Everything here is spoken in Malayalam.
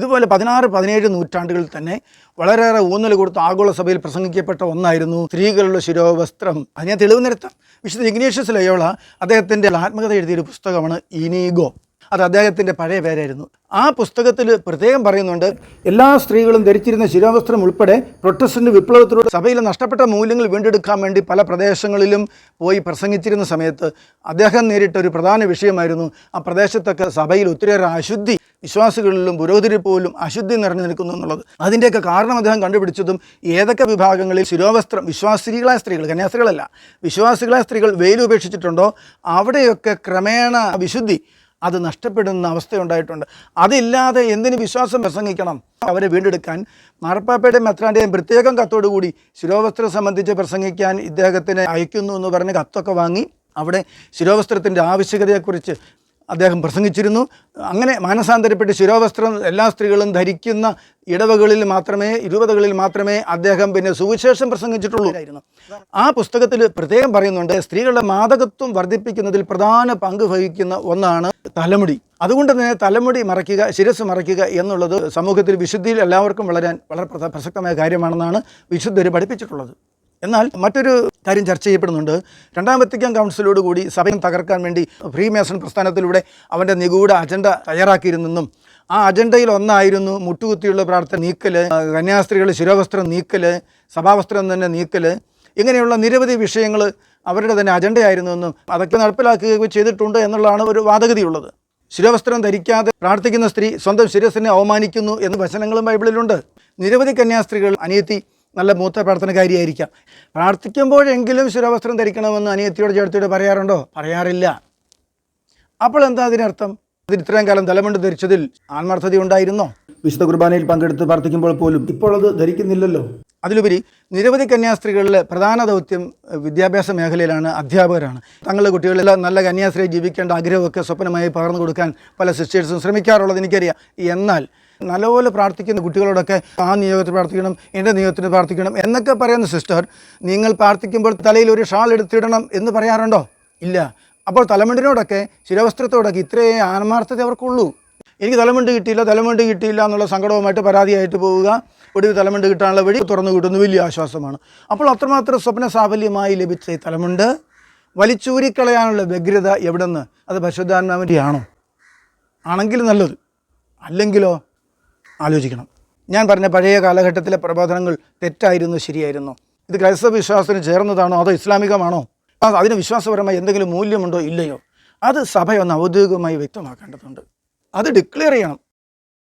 ഇതുപോലെ പതിനാറ് പതിനേഴ് നൂറ്റാണ്ടുകളിൽ തന്നെ വളരെയേറെ ഊന്നൽ കൊടുത്ത് ആഗോള സഭയിൽ പ്രസംഗിക്കപ്പെട്ട ഒന്നായിരുന്നു സ്ത്രീകളുടെ ശിരോവസ്ത്രം. അത് ഞാൻ തെളിവ് നിരത്താം വിശുദ്ധ ഇഗ്നേഷ്യസ് ലയോള അദ്ദേഹത്തിന്റെ ആത്മകഥ എഴുതിയൊരു പുസ്തകമാണ് ഇനീഗോ. അത് അദ്ദേഹത്തിന്റെ പഴയ പേരായിരുന്നു. ആ പുസ്തകത്തിൽ പ്രത്യേകം പറയുന്നുണ്ട് എല്ലാ സ്ത്രീകളും ധരിച്ചിരുന്ന ശിരോവസ്ത്രം ഉൾപ്പെടെ പ്രൊട്ടസ്റ്റന്റ് വിപ്ലവത്തിലൂടെ സഭയിലെ നഷ്ടപ്പെട്ട മൂല്യങ്ങൾ വീണ്ടെടുക്കാൻ വേണ്ടി പല പ്രദേശങ്ങളിലും പോയി പ്രസംഗിച്ചിരുന്ന സമയത്ത് അദ്ദേഹം നേരിട്ട ഒരു പ്രധാന വിഷയമായിരുന്നു ആ പ്രദേശത്തൊക്കെ സഭയിൽ ഒത്തിരിയേറെ അശുദ്ധി വിശ്വാസികളിലും പുരോഹിതരിൽ പോലും അശുദ്ധി നിറഞ്ഞു നിൽക്കുന്നു എന്നുള്ളത്. അതിന്റെയൊക്കെ കാരണം അദ്ദേഹം കണ്ടുപിടിച്ചതും ഏതൊക്കെ വിഭാഗങ്ങളിൽ ശിരോവസ്ത്രം വിശ്വാസികളായ സ്ത്രീകൾ കന്യാസ്ത്രീകളല്ല വിശ്വാസികളായ സ്ത്രീകൾ വെയിൽ ഉപേക്ഷിച്ചിട്ടുണ്ടോ അവിടെയൊക്കെ ക്രമേണ വിശുദ്ധി അത് നഷ്ടപ്പെടുന്ന അവസ്ഥയുണ്ടായിട്ടുണ്ട്. അതില്ലാതെ എന്തിന് വിശ്വാസം പ്രസംഗിക്കണം? അവരെ വീണ്ടെടുക്കാൻ മാർപ്പാപ്പയുടെയും മെത്രാന്റെയും പ്രത്യേകം കത്തോടുകൂടി ശിരോവസ്ത്രം സംബന്ധിച്ച് പ്രസംഗിക്കാൻ ഇദ്ദേഹത്തിന് അയക്കുന്നു എന്ന് പറഞ്ഞ് കത്തൊക്കെ വാങ്ങി അവിടെ ശിരോവസ്ത്രത്തിന്റെ ആവശ്യകതയെക്കുറിച്ച് അദ്ദേഹം പ്രസംഗിച്ചിരുന്നു. അങ്ങനെ മാനസാന്തരപ്പെട്ട് ശിരോവസ്ത്രം എല്ലാ സ്ത്രീകളും ധരിക്കുന്ന ഇടവകളിൽ മാത്രമേ ഇരുപതുകളിൽ മാത്രമേ അദ്ദേഹം പിന്നെ സുവിശേഷം പ്രസംഗിച്ചിട്ടുള്ളൂ. ആ പുസ്തകത്തിൽ പ്രത്യേകം പറയുന്നുണ്ട് സ്ത്രീകളുടെ മാതകത്വം വർദ്ധിപ്പിക്കുന്നതിൽ പ്രധാന പങ്ക് വഹിക്കുന്ന ഒന്നാണ് തലമുടി. അതുകൊണ്ട് തന്നെ തലമുടി മറയ്ക്കുക ശിരസ് മറയ്ക്കുക എന്നുള്ളത് സമൂഹത്തിൽ വിശുദ്ധിയിൽ എല്ലാവർക്കും വളരാൻ വളരെ പ്രസക്തമായ കാര്യമാണെന്നാണ് വിശുദ്ധർ പഠിപ്പിച്ചിട്ടുള്ളത്. എന്നാൽ മറ്റൊരു കാര്യം ചർച്ച ചെയ്യപ്പെടുന്നുണ്ട്. രണ്ടാം വത്തിക്കാൻ കൗൺസിലോട് കൂടി സഭയും തകർക്കാൻ വേണ്ടി ഫ്രീ മേസൺ പ്രസ്ഥാനത്തിലൂടെ അവന്റെ നിഗൂഢ അജണ്ട തയ്യാറാക്കിയിരുന്നെന്നും ആ അജണ്ടയിൽ ഒന്നായിരുന്നു മുട്ടുകുത്തിയുള്ള പ്രാർത്ഥന നീക്കൽ കന്യാസ്ത്രീകൾ ശിരോവസ്ത്രം നീക്കൽ സഭാവസ്ത്രം തന്നെ നീക്കൽ ഇങ്ങനെയുള്ള നിരവധി വിഷയങ്ങൾ അവരുടെ തന്നെ അജണ്ടയായിരുന്നുവെന്നും അതൊക്കെ നടപ്പിലാക്കുകയും ചെയ്തിട്ടുണ്ട് എന്നുള്ളതാണ് ഒരു വാദഗതിയുള്ളത്. ശിരോവസ്ത്രം ധരിക്കാതെ പ്രാർത്ഥിക്കുന്ന സ്ത്രീ സ്വന്തം ശിരസിനെ അവമാനിക്കുന്നു എന്ന് വചനങ്ങളും ബൈബിളിലുണ്ട്. നിരവധി കന്യാസ്ത്രീകൾ അനിയത്തി നല്ല മൂത്ത പ്രാർത്ഥനക്കാരിയായിരിക്കാം. പ്രാർത്ഥിക്കുമ്പോഴെങ്കിലും ശിരവസ്ത്രം ധരിക്കണമെന്ന് അനിയത്തിയോട് ചേർത്തിയോട് പറയാറുണ്ടോ? പറയാറില്ല. അപ്പോൾ എന്താ അതിനർത്ഥം? അതിന് ഇത്രയും കാലം തലമുണ്ട് ധരിച്ചതിൽ ആത്മാർത്ഥത ഉണ്ടായിരുന്നോ? വിശുദ്ധ കുർബാനയിൽ പങ്കെടുത്ത് പ്രാർത്ഥിക്കുമ്പോൾ പോലും ഇപ്പോൾ അത് ധരിക്കുന്നില്ലല്ലോ. അതിലുപരി നിരവധി കന്യാസ്ത്രീകളിലെ പ്രധാന ദൗത്യം വിദ്യാഭ്യാസ മേഖലയിലാണ് അധ്യാപകരാണ്. തങ്ങളുടെ കുട്ടികളെല്ലാം നല്ല കന്യാസ്ത്രീയെ ജീവിക്കേണ്ട ആഗ്രഹമൊക്കെ സ്വപ്നമായി പകർന്നു കൊടുക്കാൻ പല സിസ്റ്റേഴ്സും ശ്രമിക്കാറുള്ളത് എനിക്കറിയാം. എന്നാൽ നല്ലപോലെ പ്രാർത്ഥിക്കുന്ന കുട്ടികളോടൊക്കെ ആ നിയോഗത്തിൽ പ്രാർത്ഥിക്കണം എന്റെ നിയോഗത്തിന് പ്രാർത്ഥിക്കണം എന്നൊക്കെ പറയുന്ന സിസ്റ്റർ നിങ്ങൾ പ്രാർത്ഥിക്കുമ്പോൾ തലയിൽ ഒരു ഷാൾ എടുത്തിടണം എന്ന് പറയാറുണ്ടോ? ഇല്ല. അപ്പോൾ തലമുണ്ടിനോടൊക്കെ ശിരവസ്ത്രത്തോടൊക്കെ ഇത്രയേ ആത്മാർത്ഥത അവർക്കുള്ളൂ. എനിക്ക് തലമുണ്ട് കിട്ടിയില്ല തലമുണ്ട് കിട്ടിയില്ല എന്നുള്ള സങ്കടവുമായിട്ട് പരാതിയായിട്ട് പോവുക ഒടുവിൽ തലമുണ്ട് കിട്ടാനുള്ള വഴി തുറന്നു കിട്ടുന്ന വലിയ ആശ്വാസമാണ്. അപ്പോൾ അത്രമാത്രം സ്വപ്ന സാഫല്യമായി ലഭിച്ച ഈ തലമുണ്ട്. വലിച്ചൂരിക്കളയാനുള്ള വ്യഗ്രത എവിടെ നിന്ന് അത് പരിശുദ്ധാത്മാവിന്റെ ആണോ ആണെങ്കിൽ നല്ലത്. അല്ലെങ്കിലോ? ആലോചിക്കണം. ഞാൻ പറഞ്ഞ പഴയ കാലഘട്ടത്തിലെ പ്രബോധനങ്ങൾ തെറ്റായിരുന്നു ശരിയായിരുന്നു. ഇത് ക്രൈസ്തവ വിശ്വാസത്തിന് ചേർന്നതാണോ അതോ ഇസ്ലാമികമാണോ? അതിന് വിശ്വാസപരമായി എന്തെങ്കിലും മൂല്യമുണ്ടോ ഇല്ലയോ? അത് സഭയൊന്ന് ഔദ്യോഗികമായി വ്യക്തമാക്കേണ്ടതുണ്ട്. അത് ഡിക്ലെയർ ചെയ്യണം.